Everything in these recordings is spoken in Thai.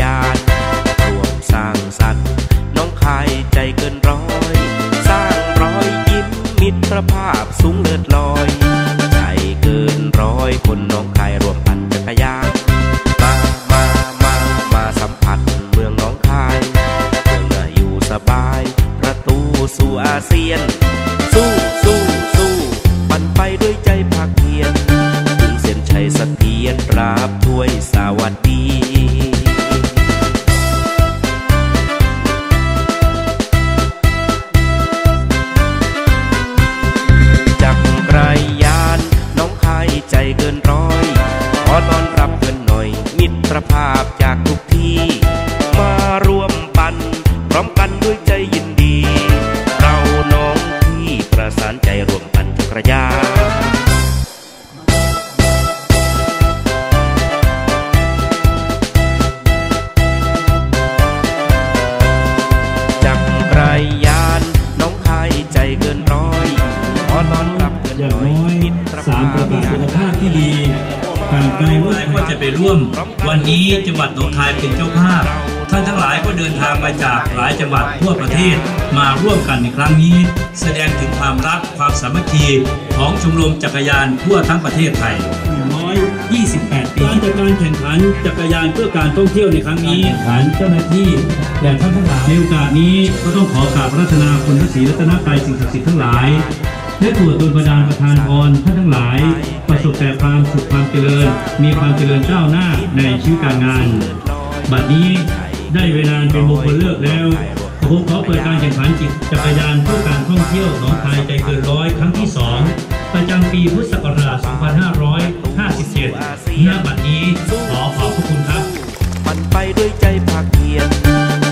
ญาติรวมสร้างสรรค์น้องคายใจเกินร้อย สร้างรอยยิ้มมิตรภาพสูงเลิศลอย ใจเกินร้อยคนน้องคายรวมปั่นจักรยานมามามามาสัมผัสเมืองน้องคายเมืองอยู่สบาย ประตูสู่อาเซียน ที่ดีห่างไกลว่าก็จะไปร่วม วันนี้จังหวัดหนองคายเป็นเจ้าภาพท่านทั้งหลายก็เดินทางมาจากหลายจังหวัดทั่วประเทศมาร่วมกันในครั้งนี้ แสดงถึงความรักความสามัคคีของชมรมจักรยานทั่วทั้งประเทศไทยอย่างน้อย28ปีการจัดการแข่งขันจักรยานเพื่อการท่องเที่ยวในครั้งนี้ฐานเจ้าหน้าที่และท่านทั้งหลายในโอกาสนี้ก็ต้องขอกราบพระรัตนาคุณพระศรีรัตนตรัยสิ่งศักดิ์สิทธิ์ทั้งหลาย ได้ตรวจดลบันดาลประทานพรท่านทั้งหลาย ประสบแต่ความสุขความเจริญ มีความเจริญก้าวหน้าในชีวิตการงาน บัดนี้ได้เวลาเป็นมงคลเลิกแล้วผมขอเปิดการแข่งขันจิตจักรยานเพื่อการท่องเที่ยวหนองคายใจเกินร้อยครั้งที่ 2 ประจำปีพุทธศักราช 2557ณบัดนี้ขอขอบพระคุณครับ มันไปด้วยใจภาคเพียร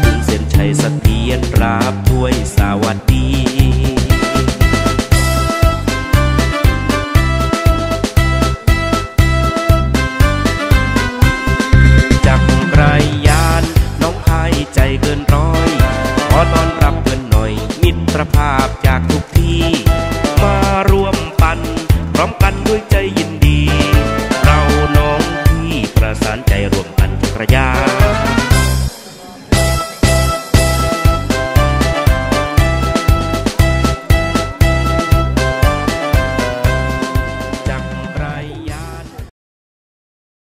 ถึงเส้นชัยสักเทียนรับถ้วยสวัสดีาพจากทุกที่ มาร่วมปันพร้อมกันด้วยใจยิน